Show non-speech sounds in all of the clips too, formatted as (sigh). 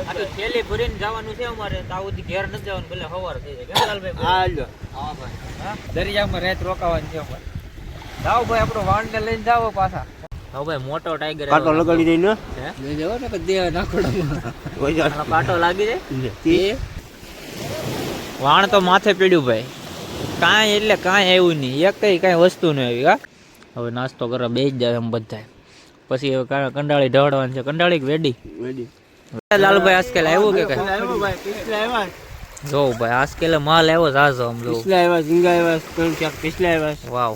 આ તો થેલી ભરીને જવાનું છે અમારે. તો આ ઘેર નથી જવાનું ભલે સવાર થઈ જાય. કેમ હા લ્યો હા ભાઈ. દરિયામાં રાત રોકાવાની છે અમારે. જાઓ ભાઈ આપણો વાંડને લઈને જાઓ પાછા. ભાઈ મોટો ટાઈગર કાંટો લગાડી દઈ ને લઈ કાંટો લાગી જાય? વાણ તો માથે પીડ્યું ભાઈ. કાંઈ એટલે કાંઈ આવ્યું નહીં. એક કઈ કાંઈ વસ્તુ નહીં આવી હા? હવે નાસ્તો કરવા બે જ જાય એમ બધા પછી હવે કંડાળી ઢળવાની છે. કંડાળી કે વેડી વેડી લાલભાઈ આજકાલ આવ્યું કે કઈ? જો ભાઈ આજકાલ માલ આવ્યો ઝાઝો આમ જો. પિછલા આવ્યા ઝીંગા આવ્યા ત્રણ ચાર પિછલા આવ્યા વાવ.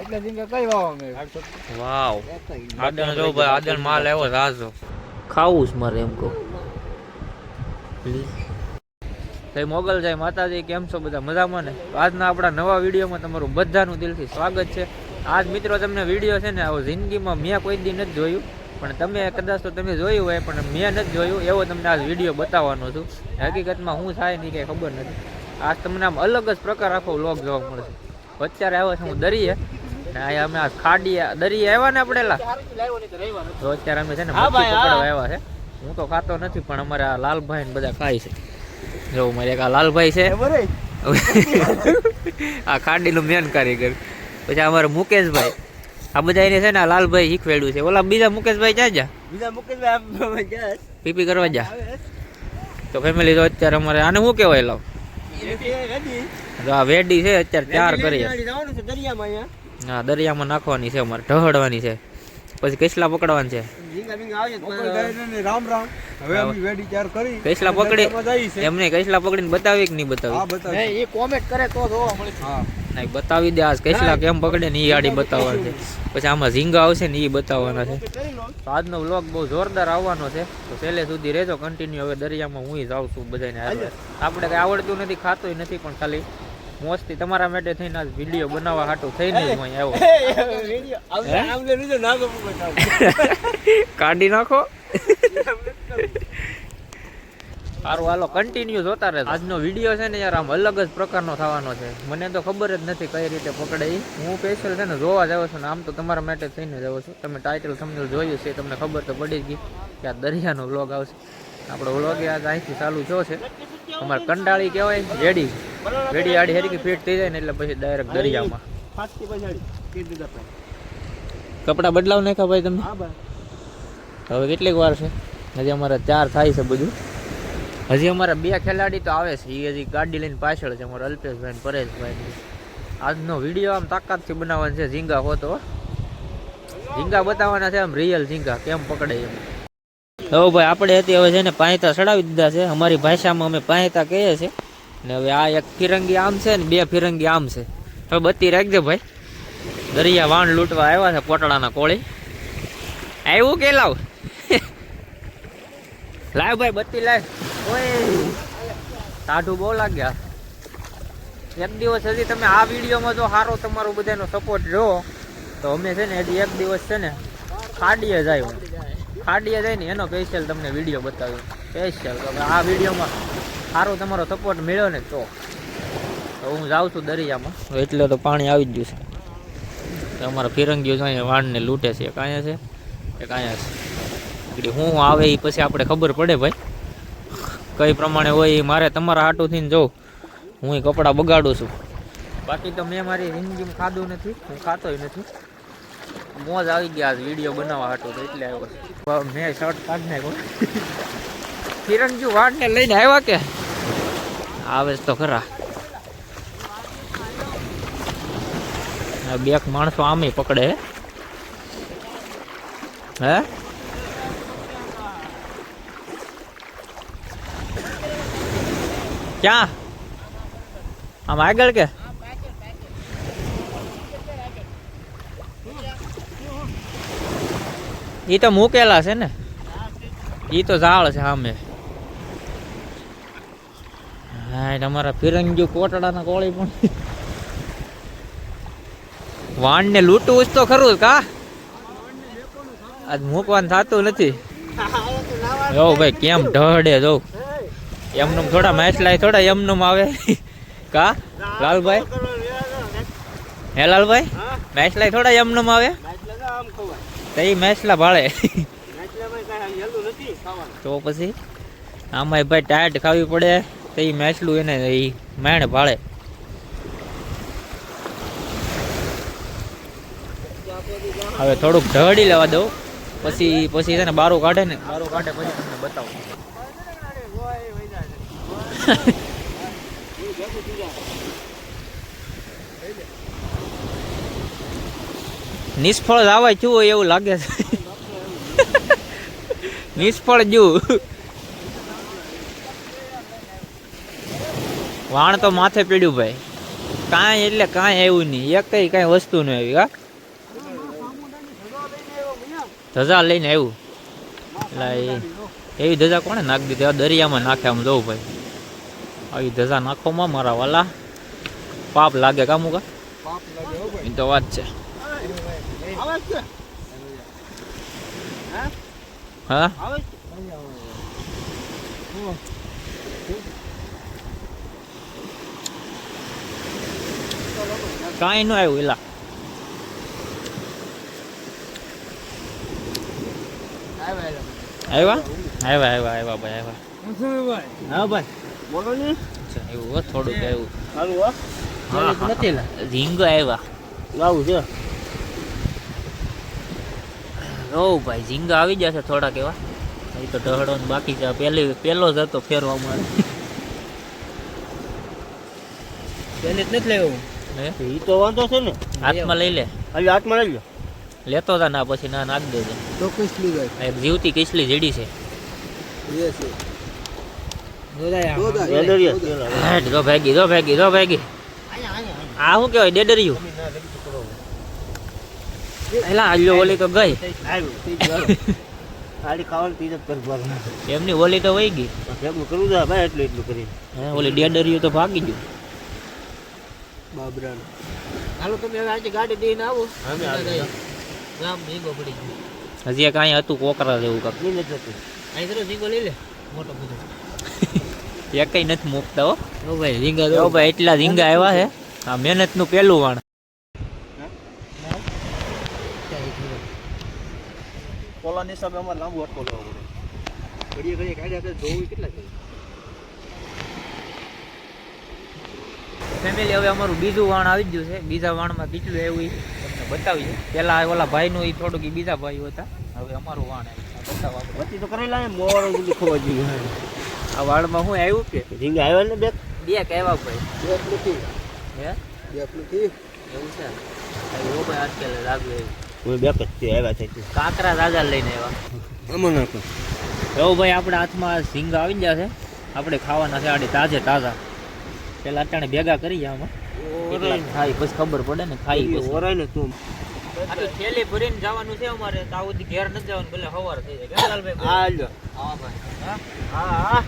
એટલે જીંગા કઈ વાવો મેં વાવ. આદણ જો ભાઈ આદણ માલ આવ્યો ઝાઝો ખાવું જ મારે એમ કહું. જય મોગલ જય માતાજી કેમ છો બધા? મજામાં ને? આજના આપણા નવા વિડીયોમાં તમારું બધાનું દિલથી સ્વાગત છે. આજ મિત્રો તમને વીડિયો છે ને આવો જિંદગીમાં મેં કોઈ દી નથી જોયું. પણ તમે કદાચ તો તમે જોયું હોય પણ મેં નથી જોયું. એવો તમને આજ વીડિયો બતાવવાનો છું. હકીકતમાં હું થાય નહીં કંઈ ખબર નથી. આજ તમને આમ અલગ જ પ્રકાર આખો લોક જોવા મળશે. અત્યારે આવ્યો છે હું દરિયે. અહીંયા અમે આ ખાડી દરિયે આવ્યા ને આપણેલા તો અત્યારે અમે છે ને મચ્છી પકડવા આવ્યા છે. હું તો ખાતો નથી પણ અમારે આ લાલભાઈ ને બધા ખાય છે. જો મારે એક આ લાલભાઈ છે. (laughs) આ ખાડીનું મેન કારીગર. પછી અમારે મુકેશભાઈ. આ બધા એને છે ને લાલભાઈ શીખવેડ્યું છે. ઓલા બીજા મુકેશભાઈ ક્યાં જા બીજા મુકેશભાઈ પીપી કરવા જા તો ફેમિલી તો અત્યારે અમારે આને શું કહેવાય લાવ તો આ વેડી છે અત્યારે ચાર કરી જવાનું દરિયામાં હા દરિયામાં નાખવાની છે અમારે ઢહડવાની છે. પછી કેસલા પકડવાની છે. ઝીંગા બિંગા આવે છે રામ રામ. હવે અમે વેડી ચાર કરી. કેસલા પકડી દરિયામાં જઈએ છે. એમને કેસલા પકડીને બતાવી કે નહીં બતાવી? એ કોમેન્ટ કરે તો જોવા મળે હા. નહીં બતાવી દે આજ કેસલા કેમ પકડે ને એ આડી બતાવવાની છે. પછી આમાં ઝીંગા આવશે ને એ બતાવવાના છે. તો આજનો વ્લોગ બહુ જોરદાર આવવાનો છે. તો છેલ્લે સુધી રહેજો કન્ટિન્યુ હવે દરિયામાં હું જાઉં છું બધાને. આપણે કઈ આવડતું નથી ખાતું નથી પણ ખાલી મોજથી તમારા માટે થઈને આજ વીડિયો બનાવવા હાટું થઈને જ હું આવ્યો (laughs) કાઢી નાખો. (laughs) સારું હાલો કન્ટિન્યુ જોતા રહે આજનો વીડિયો છે ને યાર આમ અલગ જ પ્રકારનો થવાનો છે. મને તો ખબર જ નથી કઈ રીતે પકડે હું સ્પેશિયલ છે ને જોવા જાવ છું ને આમ તો તમારા માટે થઈને જાવ છું. તમે ટાઇટલ સમજો જોયું છે તમને ખબર તો પડી ગઈ કે આ દરિયાનો વ્લોગ આવશે. આપણો વ્લોગ આજ અહીંથી ચાલુ થયો છે. અમારે કંડાળી કહેવાય રેડી. રેડી આડી હેરી ફિટ થઈ જાય ને એટલે પછી ડાયરેક્ટ દરિયામાં. કપડાં બદલાવ નાખ્યા ભાઈ તમે હવે કેટલીક વાર છે? હજી અમારે ચાર થાય છે બધું. હજી અમારા બે ખેલાડી તો આવે છે. એ હજી ગાડી લઈને પાછળ છે. અમારા અલ્પેશભાઈ ને પરેશભાઈ આજનો વીડિયો આમ તાકાતથી બનાવવાનો છે. ઝીંગા હોતો ઝીંગા બતાવવાના છે આમ રિયલ ઝીંગા. કેમ પકડે એમ. હવે ભાઈ, આપણે હતી હવે છે ને પાયતા ચડાવી દીધા છે. અમારી ભાષામાં અમે પાયતા કહીએ છીએ. ને હવે આ એક ફિરંગી આમ છે ને બે ફિરંગી આમ છે. હવે બત્તી રાખજે ભાઈ. દરિયા વાણ લૂંટવા આવ્યા છે પોટડાના કોળી. આવ્યું કે લાવ? (laughs) લાવ ભાઈ, બત્તી લાવ. ટાઢું બહુ લાગ્યા. એક દિવસ હજી તમે આ વિડીયોમાં જો સારો તમારો બધાનો સપોર્ટ જો તો અમે છે ને હજી એક દિવસ છે ને ખાડીએ જાય હું ખાડીએ જાય ને એનો સ્પેશિયલ તમને વીડિયો બતાવ્યો. સ્પેશિયલ તો આ વિડીયોમાં સારો તમારો સપોર્ટ મળ્યો ને તો. તો હું જાઉં છું દરિયામાં. એટલે તો પાણી આવી જ ગયું છે. અમારા ફિરંગીઓ છે અહીંયા વાણને લૂંટે છે. એક અહીંયા છે, એક અહીંયા છે. એટલે હું આવે એ પછી આપણે ખબર પડે ભાઈ. કઈ પ્રમાણે હોય એ મારે તમારા હાટું થઈને જોઉં હું એ કપડાં બગાડું છું. બાકી તો મેં મારી જિંદગીમાં ખાધું નથી, હું ખાતોય નથી. મોજ આવી ગયા આજ વીડિયો બનાવવા હાટું તો એટલે આવ્યો મેં શર્ટ કાઢ નાખ્યો. કિરણજી વાળને લઈને આવ્યા કે? આવે તો ખરા. બેક માણસો આમે પકડે. હે? ક્યાં? આમ આગળ કે? એ તો મૂકેલા છે ને. એ તો ઝાડ છે સામે. હા તમારા ફિરંગીઓ કોટડાના કોળી પણ. વાણને લૂંટવું તો ખરું કા? આજ મૂકવાનું થતું નથી. જો ભાઈ કેમ ઢળે જો. એમનું થોડા માછલાય થોડા એમનું આવે. કા? લાલભાઈ? હે લાલભાઈ માછલાય થોડા એમનું આવે? તો એ માછલા ભાળે. તો પછી આમાં ભાઈ ટાયટ ખાવી પડે, તો એ મેચલું એને એ મેણ ભાળે. હવે થોડુંક ઢળી લેવા દઉં. પછી પછી છે ને બારું કાઢે ને, બારું કાઢે પછી તમને બતાવું. નિષ્ફળ આવે છું હોય એવું લાગે છે. નિષ્ફળ જુ વાણ તો માથે પીડ્યું ભાઈ. કાંઈ એટલે કાંઈ આવ્યું નહીં. એક કઈ કાંઈ વસ્તુ નહીં આવી, હા? ધજા લઈને આવ્યું. એટલે એવી ધજા કોણે નાખી દીધી? દરિયામાં નાખે આમ જવું ભાઈ. આવી ધજા નાખોમાં મારા વાલા. પાપ લાગે કામું કા પાપ લાગે હો ભાઈ એ તો વાત છે. હા? કાંઈ ન આવ્યું એલા. આવ્યા? આવ્યા આવ્યા આવ્યા ભાઈ આવ્યા. હા ભાઈ. બોલો ને. એવું હો, થોડુંક આવ્યું હારું હો. હા, હા, નથી રીંગો આવ્યા. લાવું છે. ઓ ભાઈ ઝીંગા આવી જશે થોડાક એવા. એ તો ઢહડો ને બાકી છે. પહેલી પહેલો જ હતો ફેરવા મારે. જ નથી લેવું. એ તો વાંધો છે ને. હાથમાં લઈ લે. હાલી હાથમાં લઈ લો લેતો હતા ના પછી ના નાખ દેજે. તો કઈ લીધા જીવતી કિસલી જીડી છે. જો ભેગી જો ભેગી જો ભેગી. આ શું કહેવાય ડેડરિયું? એલા આલ્યો ઓલી તો ગઈ. જ એમની ઓલી તો વહી ગઈ. ભેગું કરવું છે ભાઈ એટલું એટલું કરી ઓલી ડેડરિયું તો ભાગી ગયું. બાબરા હાલો તમે હવે આજે ગાડી દઈને આવો. અમે ગામ ભેગો પડી ગયો. હજી કાંઈ હતું કોકરા જેવું કાંક. નહીં નથી હતું અહીં તરફ ઝીંગો લઈ લે. મોટો બધો. એ કઈ નથી મૂકતા હો. ઓ ભાઈ રીંગા જો ભાઈ એટલા રીંગા આવ્યા છે. આ મહેનતનું પેલું વાણ. પોલાની સામે અમારે લાંબુ અટકો લેવો પડે. ઘડીએ ઘડીએ કાઢ્યા તો જોવું કેટલા છે ફેમિલી હવે અમારું બીજું વાણ આવી ગયું છે. બીજા વાણમાં કેટલું એવું તમને બતાવીએ. પેલા ઓલા ભાઈનું એ થોડુંક બીજા ભાઈઓ હતા. હવે અમારું વાણ આવ્યું. આ બતાવો તો કરેલા મોર ખોવા જોઈએ આ વાળમાં હું આવ્યું કે? ઝીંગા આવ્યા ને બે બે કહેવા ભાઈ બે નથી. હે? બે નથી. એવું છે? આ ઓ ભાઈ આજકાલ લાગ્યું હું બે જ તે આવ્યા છે કાકરા રાજા લઈને આવ્યા. આમાં નાખો. જો ભાઈ આપણા હાથમાં ઝીંગા આવી જશે આપણે ખાવાના છે આડી તાજે તાજા. પેલા અટાણે ભેગા કરી આમાં. કેટલા ખાઈ પછી ખબર પડે ને ખાઈ ઓરાય ને તું. આ તો થેલી ભરીને જવાનું છે અમારે. તો ઘેર નથી જવાનું ભલે સવાર થઈ જાય. લ્યો હા ભાઈ. હા? હા હા.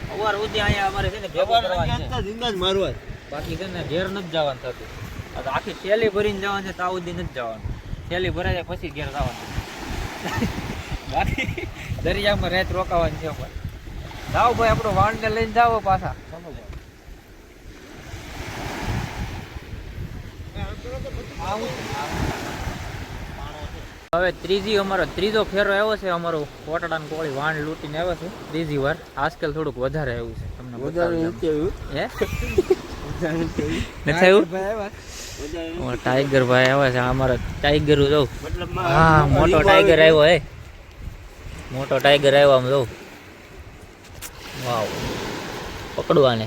અહીંયા અમારે છે ને ભેગું કરવાનું છે. ઝીંગા જ મારવા. બાકી છે ને ઘેર નથી જવાનું થતું. આ તો આખી થેલી ભરીને જવાનું છે તો આવું સુધી નથી જવાનું. થેલી ભરાઈ જાય પછી ઘેર જવાનું. (laughs) બાકી દરિયામાં રેત રોકાવાની છે અમારે. જાઓ ભાઈ આપણો વાણને લઈને જાઓ પાછા. હવે ત્રીજી અમારો ત્રીજો ફેરો આવ્યો છે અમારો કોટડા કોળી વાણ લૂંટીને આવ્યો છે. ત્રીજી વાર આજકાલ થોડુંક વધારે આવ્યું છે તમને વધારે બતાવું નથી આવ્યું હે? વધારે નથી આવ્યું નથી આવ્યું? ભાઈ આવ્યા? વધારે અમારો ટાઈગર ભાઈ આવે છે અમારો ટાઈગર જોઉં. હા મોટો ટાઈગર આવ્યો હે. મોટો ટાઈગર આવ્યો આમ જોઉં. વાવ. પકડવાને.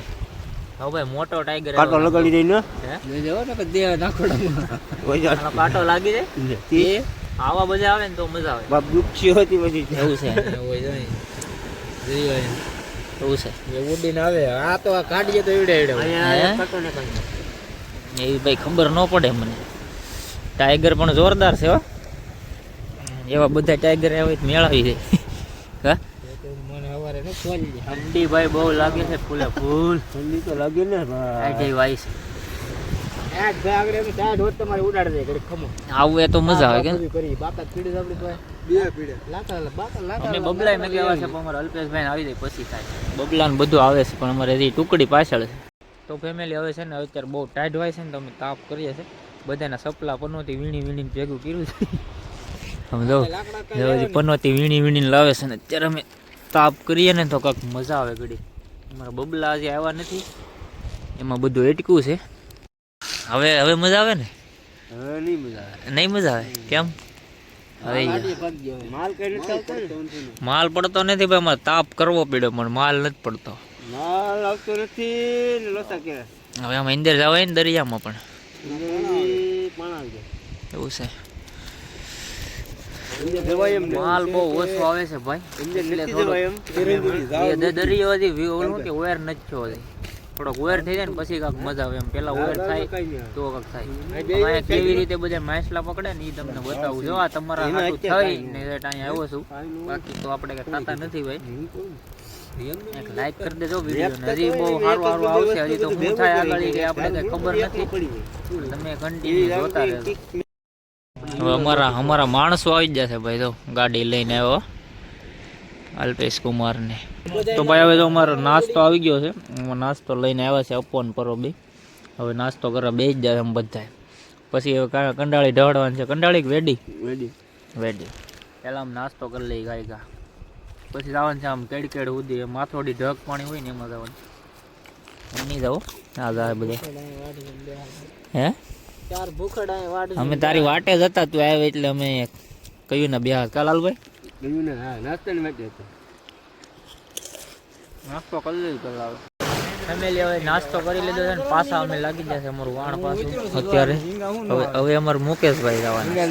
હા ભાઈ મોટો ટાઈગર કાટો લગાડી દઈ ને. હે? જોઈ ને કે દે નાખોડામાં કાટો લાગી જાય? તે આવા બધા આવે ને તો મજા આવે. બાપ વૃક્ષી હતી પછી એવું છે. એવું છે. એ ઉડીને આવે. આ તો આ કાઢીએ તો એવડે એવડે. એવી ભાઈ ખબર ન પડે મને. ટાઈગર પણ જોરદાર છે હો. એવા બધા ટાઈગર આવે તો મેળવી જાય હા? દે. ઠંડી ભાઈ બહુ લાગે છે ફૂલે ફૂલ. ઠંડી તો લાગે ને. ભાઈ. વાય છે? આવું એ તો મજા આવે કે બાકા પીડી આપડી તો બે પીડે લાકડા બાકા અમે બબલાય મેળવ્યા છે પણ અમારા અલ્પેશભાઈ આવી જાય પછી થાય. બબલા ને બધું આવે છે પણ અમારે હજી ટુકડી પાછળ છે. તો ફેમિલી હવે છે ને અત્યારે બહુ ટાઈટ હોય છે ને તો અમે તાપ કરીએ છીએ. બધાના સપલા પનોતી વીણી વીણીને ભેગું કર્યું છે. તમે જો પનોતી વીણી વીણીને લાવે છે ને અત્યારે અમે તાપ કરીએ ને તો કાંઈક મજા આવે ઘડી અમારા બબલા હજી આવ્યા નથી. એમાં બધું એટકું છે. હવે હવે મજા આવે ને? હવે નહીં મજા આવે. નહીં મજા આવે? કેમ? હવે માલ પડતો નથી. ભાઈ અમારે તાપ કરવો પડ્યો પણ માલ નથી પડતો. માલ આવતો નથી હવે આમાં અંદર જવાય ને દરિયામાં પણ. એવું છે. માલ બહુ ઓછો આવે છે ભાઈ. દરિયો ઓલું કે વેર નથી થયો થોડોક વેર થઈ જાય ને પછી કાંક મજા આવે એમ. પેલા વેર થાય તો કાંક થાય. આ કેવી રીતે બધા માછલા પકડે ને એ તમને બતાવું. જો આ તમારા હાથું થઈ ને એટલે અહીંયા આવ્યો છું. બાકી તો આપણે કઈ ખાતા નથી ભાઈ. એક લાઈક કરી દેજો વીડિયો ને. હજી બહુ સારું સારું આવશે. હજી તો હું થાય આગળ કે આપણે કઈ ખબર નથી. તમે કન્ટિન્યુ જોતા રહેજો. હવે અમારા અમારા માણસો આવી જ જશે ભાઈ તો ગાડી લઈને આવ્યો અલ્પેશ કુમારને. તો ભાઈ હવે તો અમારો નાસ્તો આવી ગયો છે. નાસ્તો લઈને આવ્યા છે અપોન પરો બી હવે નાસ્તો કરવા બે જ જાય એમ બધા પછી હવે કંડાળી ઢળવાની છે. કંડાળી વેડી? વેડી. વેડી. પહેલાં આમ નાસ્તો કરી લઈ ગાય ગા. પછી જવાનું છે આમ કેડ કેડ ઉદી માથોડી ઢગ પાણી હોય ને એમાં જવાનું. એમ નહીં જાઓ ના જાય બધા. હે? અમે તારી વાટે જ હતા. તું આવ્યો એટલે અમે કહ્યું ને બે કાલાલભાઈ ગયું ને હા નાસ્તા ને માટે હતો નાસ્તો કરી લીધો પેલા ફેમિલી હવે નાસ્તો કરી લીધો છે ને પાછા અમે લાગી જશે અમારું વાણ પાછું અત્યારે હવે હવે અમારે મુકેશભાઈ જવાના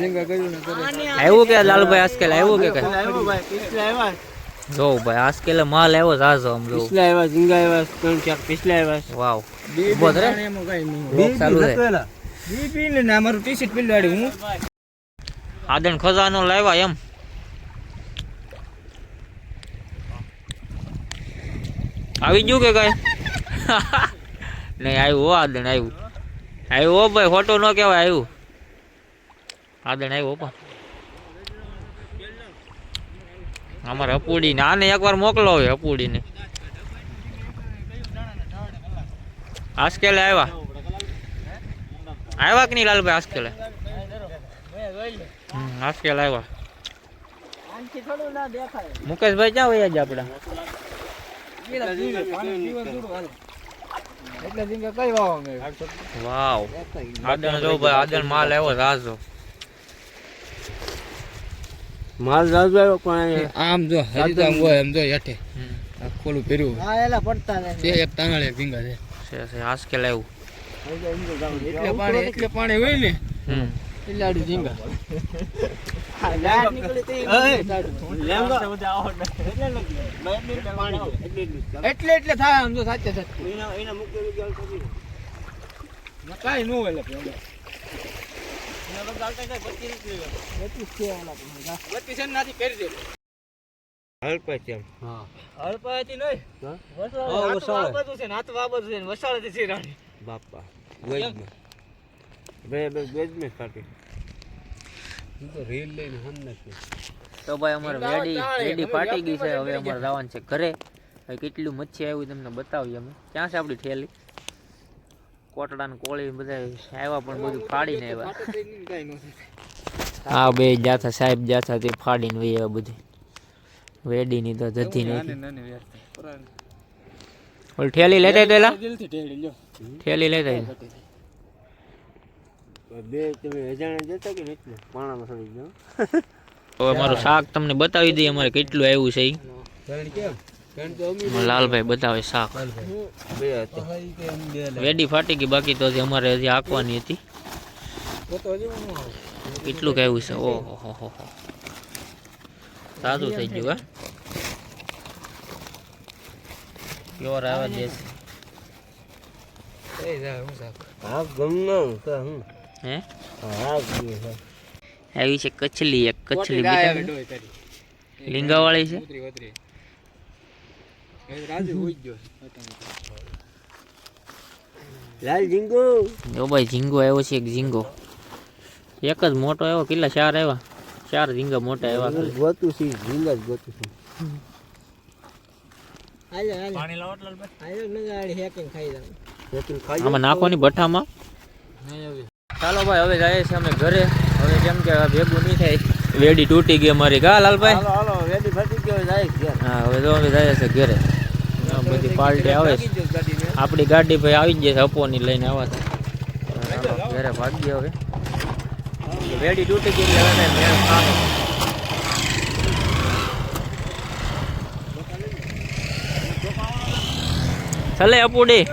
આવ્યું કે લાલભાઈ આજકાલ આવ્યું કે કઈ આવ્યો ભાઈ પિછલા આવ્યા જો ભાઈ આજકાલ માલ આવ્યો જાજો આમ જો પિછલા આવ્યા ઝીંગા આવ્યા ત્રણ ચાર પિછલા આવ્યા વાવ ઊભો જ રે બ્લોક ચાલુ છે બી પી ને અમારું ટી શર્ટ પીલવાડી હું આદન ખજાનો લાવ્યા એમ આવી ગયું કે કઈ? (laughs) નહીં આવ્યું હો આદણ આવ્યું. આવ્યું હો ભાઈ ફોટો ન કહેવાય આવ્યું. આદણ આવ્યું પણ. અમારે અપુડી ને આને એકવાર મોકલો હવે અપુડી ને આજકેલે આવ્યા? આવ્યા કે નહીં લાલભાઈ આસકેલે હમ, આવ્યા. મુકેશભાઈ ક્યાં વયા જ આપડા? એટલે ઝીંગા કઈ વાવો. આદન જો ભાઈ આદન માલ આવ્યો રાજો. માલ રાજ આવ્યો પણ આમ જો હજી તો આમ હોય એમ જો હેઠે ખોલું પહેર્યું હા એલા પડતા છે એક તાંગળે ભીંગા છે. છે છે એટલે પાણી એટલે પાણી હોય ને હમ. આડું ઝીંગા. એટલે એટલે થાય આમ તો સાચે સાચે. કઈ નું એટલે બાપા બે તો રીલ લઈને હમ નથી તો ભાઈ અમારે વેડી વેડી ફાટી ગઈ છે હવે અમારે જવાનું છે ઘરે. કેટલું મચ્છી આવ્યું તમને બતાવીએ અમે. ક્યાં છે આપણી ઠેલી કોટડા ને કોળી બધા આવ્યા પણ બધું ફાડીને આવ્યા. હા બે જાથા સાહેબ જાથા તે ફાડીને વહી આવ્યા બધું. વેડીની તો જતી નથી. ઓલ ઠેલી લેતા પેલા ઠેલી લેતા. બે તમે અજાણે જતા કે નથી? પાણામાં સડી ગયો. હવે મારું શાક તમને બતાવી દઈએ અમારે કેટલું આવ્યું છે ઈ. કેમ? કેમ તો અમે અમારે લાલભાઈ બતાવે શાક. વેડી ફાટી ગઈ બાકી તો હજી અમારે હજી આંકવાની હતી. તો તો હજી કેટલું કહેવું છે? ઓહો હો હો હો. સાદું થઈ ગયું હા. પ્યોર આવે દેશ. હું શાક. હા? હું? આવી છે કચલી એક કચલી. લીંગાવાળી છે? ઉતરી ઉતરી. એ રાજુ હોઈ જ ગયો. લાલ ઝીંગો. જો ભાઈ ઝીંગો આવ્યો છે એક ઝીંગો. એક જ મોટો આવ્યો કેટલા ચાર આવ્યા ચાર ઝીંગા મોટા આવ્યા ગોતું છે ઝીંગા જ ગોતું છે. આમાં નાખવાની ભઠ્ઠામાં ચાલો ભાઈ હવે જાય છે અમે ઘરે. હવે કેમ કે ભેગું નહીં થાય. વેડી તૂટી ગઈ અમારી કા લાલભાઈ હાલો વેડી ફટી ગયો જાય ઘેર. હા હવે તો અમે જઈએ છે ઘરે. બધી પાર્ટી આવે આપણી ગાડી ભાઈ આવી જ જશે અપોની લઈને આવા હતા ઘરે ભાગી હવે. વેડી તૂટી ગઈ એટલે હવે ખાનો ચલે અપુડી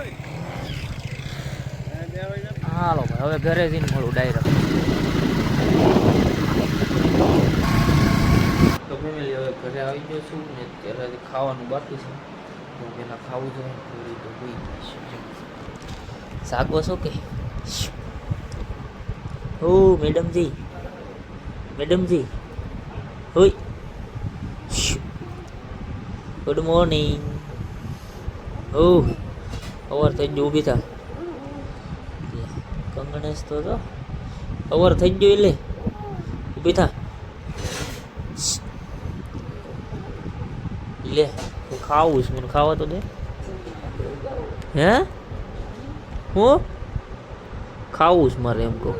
હાલો ભાઈ હવે ઘરે જઈને મળું ડાયરેક્ટ તો ફેમિલી હવે ઘરે આવી ગયો છું ને ત્યારે ખાવાનું બાકી છે. તો પેલા ખાવું જોઈએ થોડી તો જશે સાગો શું કે ઓ મેડમજી. મેડમજી. હોય ગુડ મોર્નિંગ ઓ અવાર થઈ ગયું ઊભી થા. કંગણેશ તો જો, અવર થઈ ગયો એટલે ઊભી થા. લે, હું ખાવું છું, મને ખાવા તો દે. હે? હું? ખાવું છું મારે એમ કહું.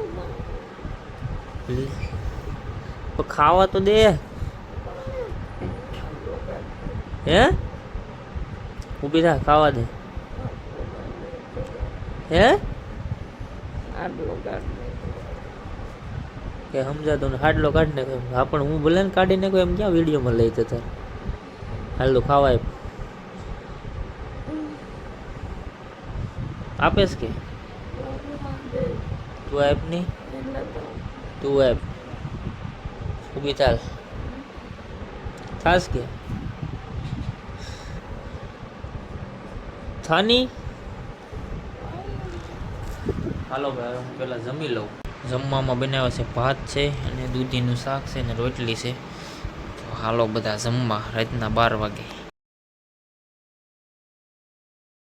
ખાવા તો દે. હે? ઊભી થા, ખાવા દે. હે? કે સમજાતો ને હાડલો કાઢી નાખો એમ. હા હું ભલે ને કાઢી નાખો એમ ક્યાં વિડીયોમાં લઈ જતા? તો ખાવાય આપેશ કે? તું એપ નહીં? તું એપ ઊભી ચાલ. થાસ કે? થાની? હાલો ભાઈ હું પહેલાં જમી લઉં. જમવામાં બનાવ્યા છે ભાત છે અને દૂધીનું શાક છે અને રોટલી છે. હાલો બધા જમવા, રાતના બાર વાગે.